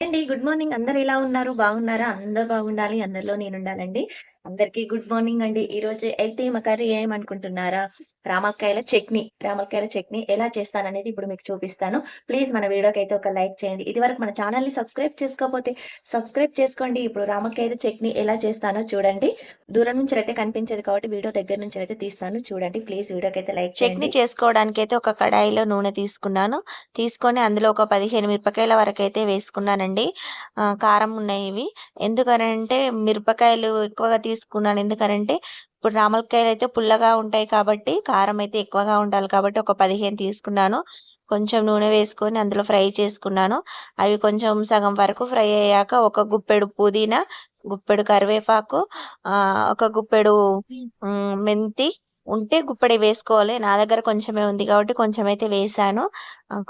అండి. Good morning. అందరు ఎలా ఉన్నారు? బాగున్నారా? అందరు బాగుండాలి. అందరిలో నేను ఉండాలండి అందరికీ గుడ్ మార్నింగ్ అండి. ఈ రోజు అయితే మా కర్రీ ఏమనుకుంటున్నారా? రామక్కాయల చట్నీ. రామక్కాయల చట్నీ ఎలా చేస్తాననేది ఇప్పుడు మీకు చూపిస్తాను. ప్లీజ్ మన వీడియోకి అయితే ఒక లైక్ చేయండి. ఇది వరకు మన ఛానల్ని సబ్స్క్రైబ్ చేసుకోకపోతే సబ్స్క్రైబ్ చేసుకోండి. ఇప్పుడు రామకాయల చట్నీ ఎలా చేస్తానో చూడండి. దూరం నుంచి అయితే కనిపించదు కాబట్టి వీడియో దగ్గర నుంచి అయితే తీస్తాను. చూడండి ప్లీజ్ వీడియోకి అయితే లైక్ చట్నీ చేసుకోవడానికి అయితే ఒక కడాయిలో నూనె తీసుకున్నాను. తీసుకొని అందులో ఒక పదిహేను మిరపకాయల వరకు అయితే వేసుకున్నానండి. కారం ఉన్నాయి ఇవి. ఎందుకనంటే మిరపకాయలు ఎక్కువగా తీసుకున్నాను. ఎందుకనంటే ఇప్పుడు రామలకాయలు అయితే పుల్లగా ఉంటాయి కాబట్టి కారం అయితే ఎక్కువగా ఉండాలి కాబట్టి ఒక పదిహేను తీసుకున్నాను. కొంచెం నూనె వేసుకొని అందులో ఫ్రై చేసుకున్నాను. అవి కొంచెం సగం వరకు ఫ్రై అయ్యాక ఒక గుప్పెడు పుదీనా గుప్పెడు కరివేపాకు ఆ, ఒక గుప్పెడు మెంతి ఉంటే గుప్పడి వేసుకోవాలి. నా దగ్గర కొంచెమే ఉంది కాబట్టి కొంచెం అయితే వేసాను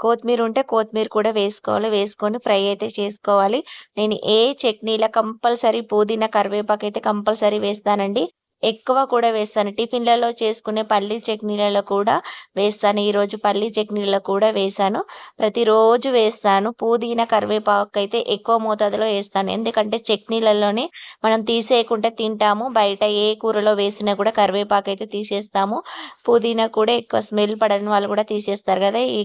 కొత్తిమీర ఉంటే కొత్తిమీర కూడా వేసుకోవాలి. వేసుకొని ఫ్రై అయితే చేసుకోవాలి. నేను ఏ చట్నీలో కంపల్సరీ పుదీనా కరివేపాకు అయితే కంపల్సరీ వేస్తానండి. ఎక్కువ కూడా వేస్తాను. టిఫిన్లలో చేసుకునే పల్లి చట్నీలలో కూడా వేస్తాను. ఈరోజు పల్లి చట్నీలలో కూడా వేసాను. ప్రతిరోజు వేస్తాను. పుదీనా కరివేపాకు అయితే ఎక్కువ మోతాదులో వేస్తాను. ఎందుకంటే చట్నీలలోనే మనం తీసేయకుండా తింటాము. బయట ఏ కూరలో వేసినా కూడా కరివేపాకు అయితే తీసేస్తాము. పుదీనా కూడా ఎక్కువ స్మెల్ పడని వాళ్ళు కూడా తీసేస్తారు కదా. ఈ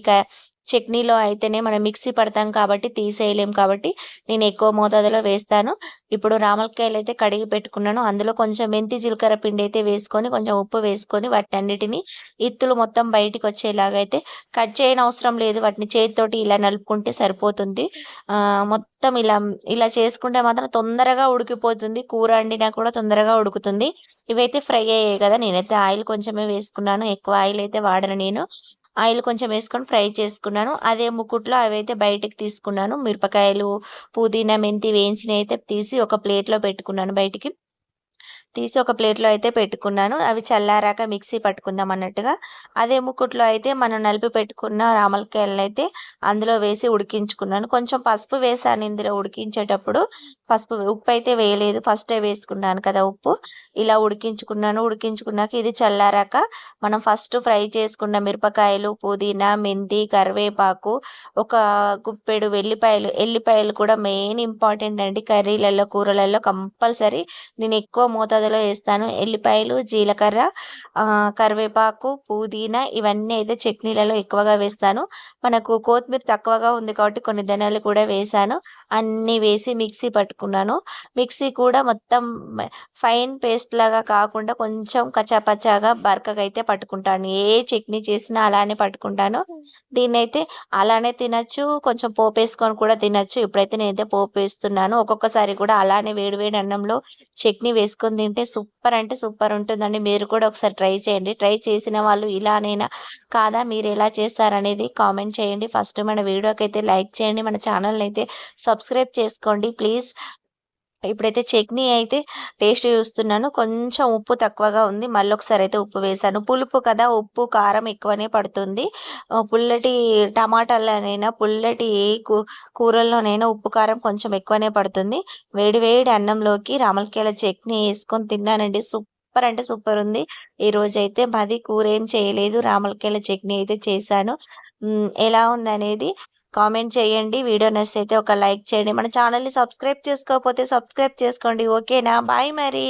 చట్నీలో అయితేనే మనం మిక్సీ పడతాం కాబట్టి తీసేయలేం కాబట్టి నేను ఎక్కువ మోతాదులో వేస్తాను. ఇప్పుడు రామలకాయలు అయితే కడిగి పెట్టుకున్నాను. అందులో కొంచెం మెంతి జీలకర్ర పిండి అయితే వేసుకొని కొంచెం ఉప్పు వేసుకొని వాటన్నిటిని ఇత్తులు మొత్తం బయటికి వచ్చేలాగా అయితే కట్ చేయని అవసరం లేదు. వాటిని చేతితోటి ఇలా నలుపుకుంటే సరిపోతుంది. మొత్తం ఇలా ఇలా చేసుకుంటే మాత్రం తొందరగా ఉడికిపోతుంది. కూర వండినా కూడా తొందరగా ఉడుకుతుంది. ఇవైతే ఫ్రై అయ్యాయి కదా. నేనైతే ఆయిల్ కొంచెమే వేసుకున్నాను. ఎక్కువ ఆయిల్ అయితే వాడను నేను. ఆయిల్ కొంచెం వేసుకొని ఫ్రై చేసుకున్నాను. అదే ముకుట్లో అవైతే బయటకు తీసుకున్నాను. మిరపకాయలు పుదీనా మెంతి వేయించినవి అయితే తీసి ఒక ప్లేట్లో పెట్టుకున్నాను బయటికి. తీసి ఒక ప్లేట్లో అయితే పెట్టుకున్నాను. అవి చల్లారాక మిక్సీ పట్టుకుందాం అన్నట్టుగా. అదే ముకుట్లో అయితే మనం నలిపి పెట్టుకున్న రామలకాయలను అయితే అందులో వేసి ఉడికించుకున్నాను. కొంచెం పసుపు వేసాను ఇందులో ఉడికించేటప్పుడు. పసుపు ఉప్పు అయితే వేయలేదు. ఫస్టే వేసుకున్నాను కదా ఉప్పు. ఇలా ఉడికించుకున్నాను. ఉడికించుకున్నాక ఇది చల్లారాక మనం ఫస్ట్ ఫ్రై చేసుకున్న మిరపకాయలు పుదీనా మెంతి కరివేపాకు ఒక గుప్పెడు వెల్లిపాయలు. ఎల్లిపాయలు కూడా మెయిన్ ఇంపార్టెంట్ అండి. కర్రీలలో కూరలలో కంపల్సరీ. నేను ఎక్కువ మోతాదు మోతాదులో వేస్తాను ఎల్లిపాయలు జీలకర్ర కరివేపాకు పుదీనా ఇవన్నీ అయితే చట్నీలలో ఎక్కువగా వేస్తాను. మనకు కొత్తిమీర తక్కువగా ఉంది కాబట్టి కొన్ని ధనియాలు కూడా వేసాను. అన్నీ వేసి మిక్సీ పట్టుకున్నాను. మిక్సీ కూడా మొత్తం ఫైన్ పేస్ట్ లాగా కాకుండా కొంచెం కచాపచాగా బరకగా అయితే పట్టుకుంటాను. ఏ చట్నీ చేసినా అలానే పట్టుకుంటాను. దీన్ని అయితే అలానే తినచ్చు కొంచెం పోపు వేసుకొని కూడా తినచ్చు. ఇప్పుడైతే నేనైతే పోపు వేస్తున్నాను. ఒక్కొక్కసారి కూడా అలానే వేడి వేడి అన్నంలో చట్నీ వేసుకొని తింటే సూపర్ అంటే సూపర్ ఉంటుందండి. మీరు కూడా ఒకసారి ట్రై చేయండి. ట్రై చేసిన వాళ్ళు ఇలానైనా కాదా? మీరు ఎలా చేస్తారనేది కామెంట్ చేయండి. ఫస్ట్ మన వీడియోకి అయితే లైక్ చేయండి. మన ఛానల్ని అయితే సబ్స్క్రైబ్ చేసుకోండి. ప్లీజ్ ఇప్పుడైతే చట్నీ అయితే టేస్ట్ చూస్తున్నాను. కొంచెం ఉప్పు తక్కువగా ఉంది. మళ్ళీ ఒకసారి అయితే ఉప్పు వేసాను. పులుపు కదా ఉప్పు కారం ఎక్కువనే పడుతుంది. పుల్లటి టమాటాలనైనా పుల్లటి ఏ కూ కూరల్లోనైనా ఉప్పు కారం కొంచెం ఎక్కువనే పడుతుంది. వేడి వేడి అన్నంలోకి రామలకాయల చట్నీ వేసుకొని తిన్నానండి. సూపర్ అంటే సూపర్ ఉంది. ఈ రోజు అయితే మాది కూర ఏం చేయలేదు. రామలకాయల చట్నీ అయితే చేశాను. ఎలా ఉందనేది కామెంట్ చేయండి. వీడియో నచ్చితే ఒక లైక్ చేయండి. మన ఛానల్ని సబ్స్క్రైబ్ చేసుకోకపోతే సబ్స్క్రైబ్ చేసుకోండి. ఓకేనా? బాయ్ మరి.